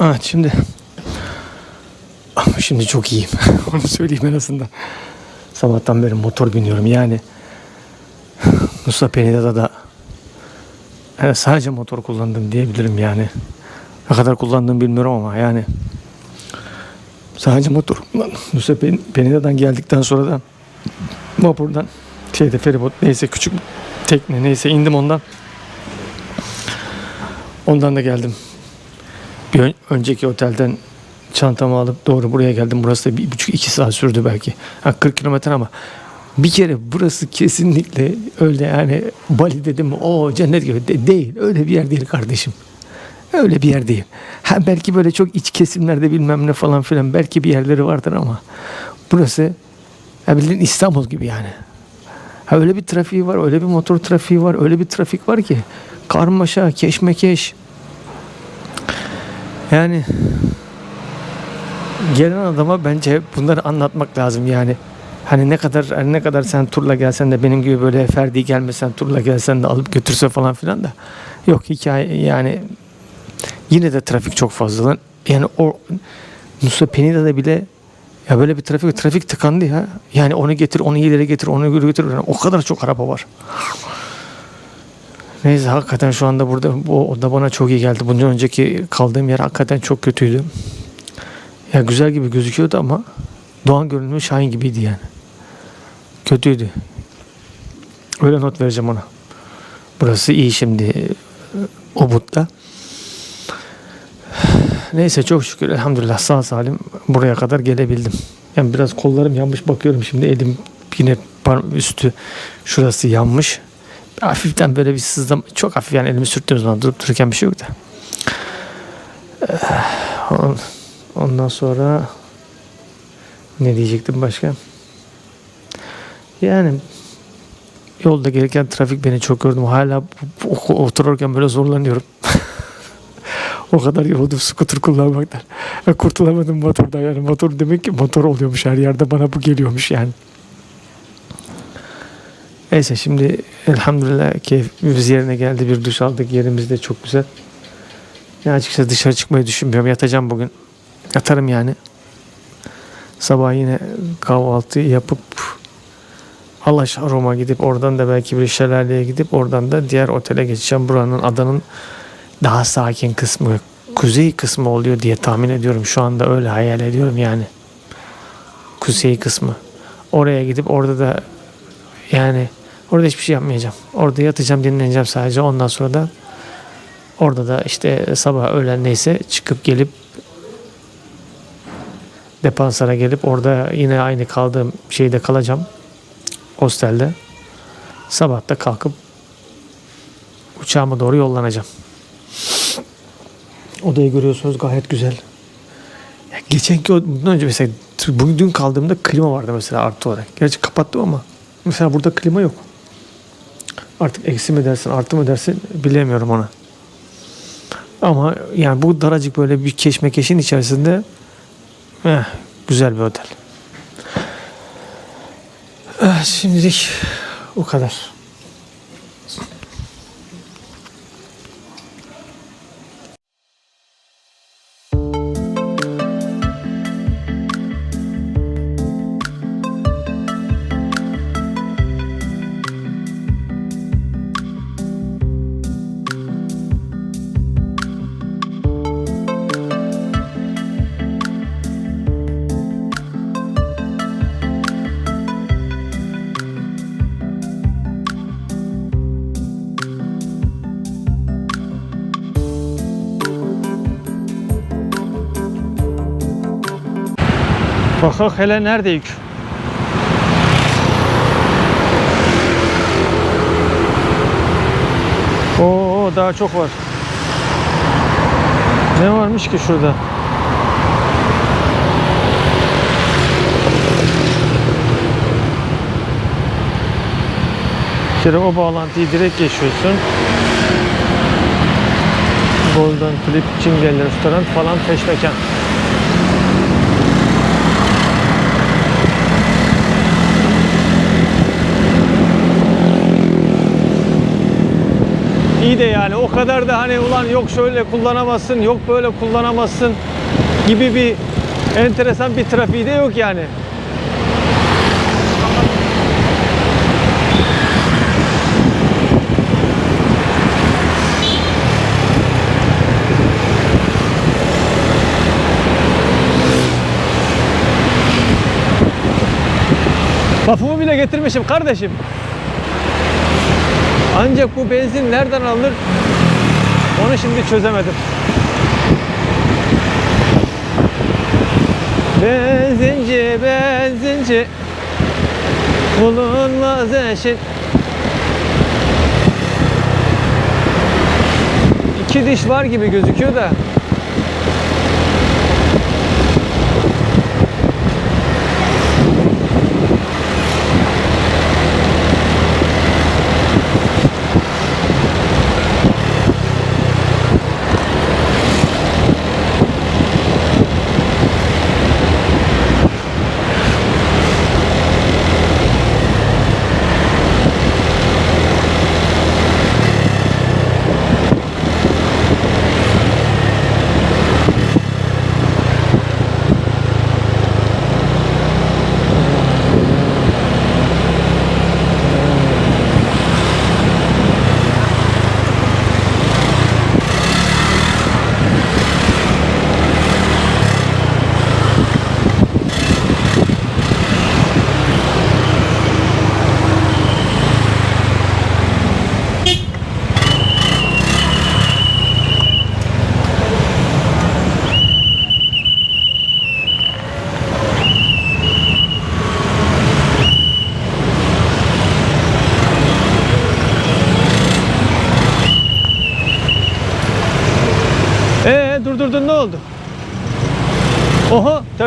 Evet şimdi şimdi çok iyiyim. Onu söyleyeyim en azından. Sabahtan beri motor biniyorum. Yani Musa Penida'da da yani sadece motor kullandım diyebilirim yani. Ne kadar kullandığımı bilmiyorum ama yani sadece motor kullandım. Musa Pen- Penida'dan geldikten sonra da vapurdan şeyde feribot neyse küçük tekne neyse indim ondan. Ondan da geldim. Bir ön- önceki otelden çantamı alıp doğru buraya geldim. Burası da bir buçuk iki saat sürdü belki. Ha, 40 kilometre ama bir kere burası kesinlikle öyle yani Bali dedim o cennet gibi De- değil. Öyle bir yer değil kardeşim. Öyle bir yer değil. Ha, belki böyle çok iç kesimlerde bilmem ne falan filan belki bir yerleri vardır ama burası ya bildiğin İstanbul gibi yani. Ha, öyle bir trafiği var, öyle bir motor trafiği var, öyle bir trafik var ki karmaşa, keşmekeş. Yani gelen adama bence bunları anlatmak lazım yani. Hani ne kadar hani ne kadar sen turla gelsen de benim gibi böyle ferdi gelmesen turla gelsen de alıp götürse falan filan da yok hikaye yani yine de trafik çok fazla. Yani o Nusa Penida'da bile ya böyle bir trafik trafik tıkandı ya. Yani onu getir, onu ileri getir, onu getir. Yani o kadar çok araba var. Neyse hakikaten şu anda burada bu oda bana çok iyi geldi. Bundan önceki kaldığım yer hakikaten çok kötüydü. Ya güzel gibi gözüküyordu ama Doğan görünümü Şahin gibiydi yani. Kötüydü. Öyle not vereceğim ona. Burası iyi şimdi Ubud'da. Neyse çok şükür elhamdülillah sağ salim buraya kadar gelebildim. Yani biraz kollarım yanmış bakıyorum şimdi elim yine üstü şurası yanmış. Hafiften böyle bir sızlama çok hafif yani elimi sürttüğüm zaman durup dururken bir şey yok da. Eh, on- Ondan sonra ne diyecektim başka? Yani yolda gelirken trafik beni çok gördüm. Hala otururken böyle zorlanıyorum. o kadar yoruldum skuter kullanmaktan. Kurtulamadım motordan yani. Motor demek ki motor oluyormuş her yerde. Bana bu geliyormuş yani. Neyse şimdi elhamdülillah keyfimiz yerine geldi. Bir duş aldık. Yerimiz de çok güzel. Ya açıkçası dışarı çıkmayı düşünmüyorum. Yatacağım bugün. Yatarım yani. Sabah yine kahvaltı yapıp Alaş Roma gidip oradan da belki bir şelaleye gidip oradan da diğer otele geçeceğim. Buranın adanın daha sakin kısmı, kuzey kısmı oluyor diye tahmin ediyorum. Şu anda öyle hayal ediyorum yani. Kuzey kısmı. Oraya gidip orada da yani orada hiçbir şey yapmayacağım. Orada yatacağım, dinleneceğim sadece. Ondan sonra da orada da işte sabah öğlen neyse çıkıp gelip Depansara gelip orada yine aynı kaldığım şeyde kalacağım. Hostelde. Sabah da kalkıp uçağıma doğru yollanacağım. Odayı görüyorsunuz gayet güzel. Ya geçenki bundan önce mesela bugün dün kaldığımda klima vardı mesela artı olarak. Gerçi kapattım ama mesela burada klima yok. Artık eksi mi dersin artı mı dersin bilemiyorum ona. Ama yani bu daracık böyle bir keşmekeşin içerisinde eh, güzel bir otel. Eh, şimdilik o kadar. Bakak hele neredeyik? Oo daha çok var. Ne varmış ki şurada? Bir kere o bağlantıyı direkt geçiyorsun. Golden Flip Çingeli Restoran falan peşmekan. İyi de yani o kadar da hani ulan yok şöyle kullanamazsın, yok böyle kullanamazsın gibi bir enteresan bir trafiği de yok yani. Lafımı bile getirmişim kardeşim. Ancak bu benzin nereden alınır? Onu şimdi çözemedim. Benzinci, benzinci Bulunmaz eşin İki diş var gibi gözüküyor da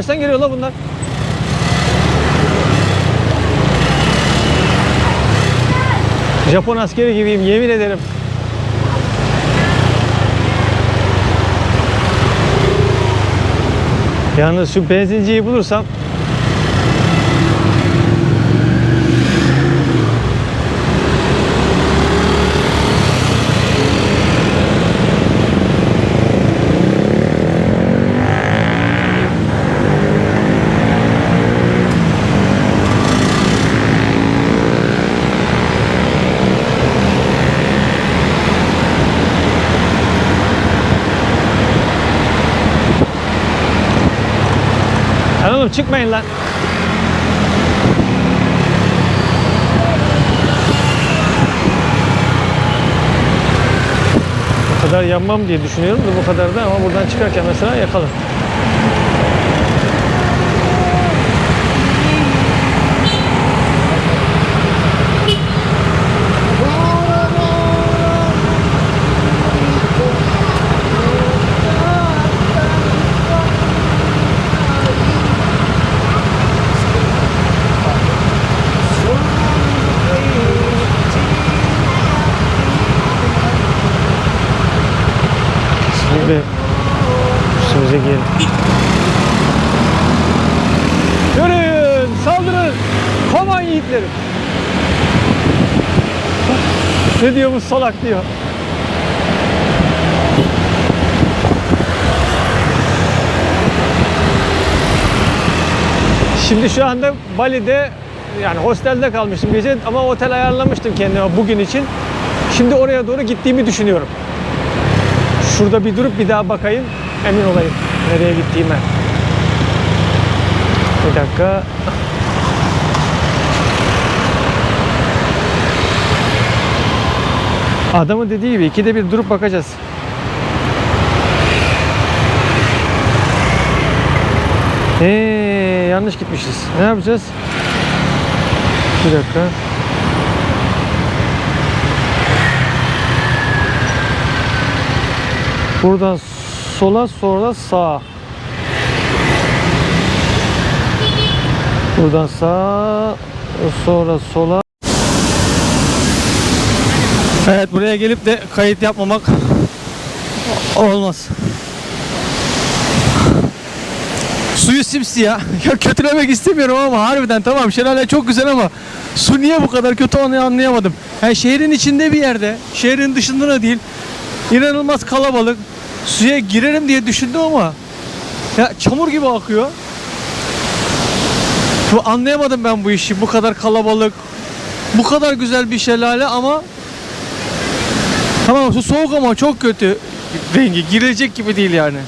Tersten geliyor la bunlar. Japon askeri gibiyim yemin ederim. Yalnız şu benzinciyi bulursam oğlum çıkmayın lan. Bu kadar yanmam diye düşünüyorum da bu kadar da ama buradan çıkarken mesela yakalım. Şimdi üstümüze giyelim. Yürüyün, saldırın, koman yiğitlerim. Ne diyor bu salak diyor. Şimdi şu anda Bali'de yani hostelde kalmıştım gece ama otel ayarlamıştım kendime bugün için. Şimdi oraya doğru gittiğimi düşünüyorum. Şurada bir durup bir daha bakayım. Emin olayım nereye gittiğime. Bir dakika. Adamın dediği gibi ikide bir durup bakacağız. Ee, yanlış gitmişiz. Ne yapacağız? Bir dakika. Buradan sola sonra sağa. Buradan sağa sonra sola. Evet buraya gelip de kayıt yapmamak olmaz. Suyu simsiyah. Ya kötülemek istemiyorum ama harbiden tamam şelale çok güzel ama su niye bu kadar kötü onu anlayamadım. Yani şehrin içinde bir yerde, şehrin dışında da değil. İnanılmaz kalabalık. Suya girerim diye düşündüm ama ya çamur gibi akıyor. Bu anlayamadım ben bu işi. Bu kadar kalabalık, bu kadar güzel bir şelale ama tamam su soğuk ama çok kötü rengi. Girilecek gibi değil yani.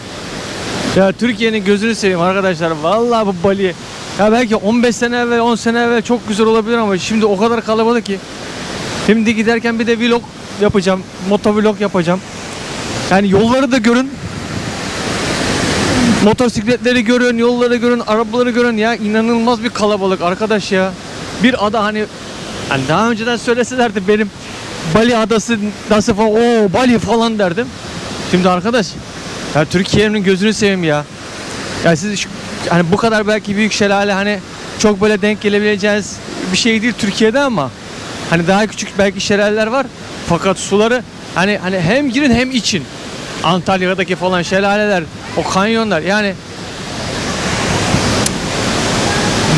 Ya Türkiye'nin gözünü seveyim arkadaşlar. Vallahi bu Bali. Ya belki 15 sene evvel 10 sene evvel çok güzel olabilir ama şimdi o kadar kalabalık ki. Şimdi giderken bir de vlog yapacağım. Motovlog yapacağım. Yani yolları da görün. Motosikletleri görün, yolları görün, arabaları görün ya inanılmaz bir kalabalık arkadaş ya. Bir ada hani hani daha önceden söyleselerdi benim Bali adası nasıl falan o Bali falan derdim. Şimdi arkadaş ya Türkiye'nin gözünü seveyim ya. Ya siz şu- hani bu kadar belki büyük şelale hani çok böyle denk gelebileceğiniz bir şey değil Türkiye'de ama hani daha küçük belki şelaleler var. Fakat suları hani hani hem girin hem için. Antalya'daki falan şelaleler, o kanyonlar yani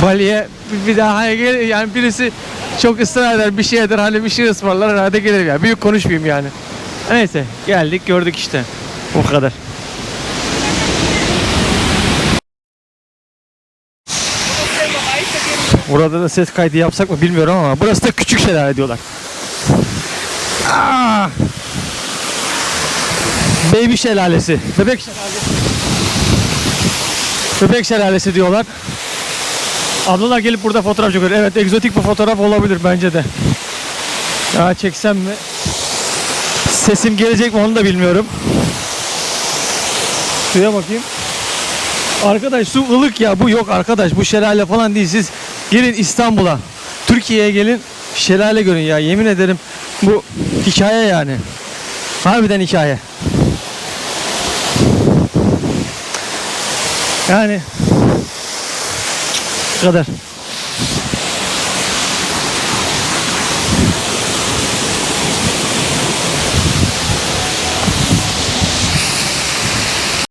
Bali'ye bir- daha gel yani birisi çok ısrar eder bir şey eder hani bir şey ısmarlar herhalde gelirim ya. Büyük konuşmayayım yani. Neyse geldik gördük işte. O kadar. Burada da ses kaydı yapsak mı bilmiyorum ama burası da küçük şelale diyorlar. Aa! Baby şelalesi. Bebek şelalesi. Bebek şelalesi diyorlar. Ablalar gelip burada fotoğraf çekiyor. Evet egzotik bir fotoğraf olabilir bence de. Ya çeksem mi? Sesim gelecek mi onu da bilmiyorum. Suya bakayım. Arkadaş su ılık ya bu yok arkadaş bu şelale falan değil siz gelin İstanbul'a Türkiye'ye gelin şelale görün ya yemin ederim bu hikaye yani harbiden hikaye yani bu kadar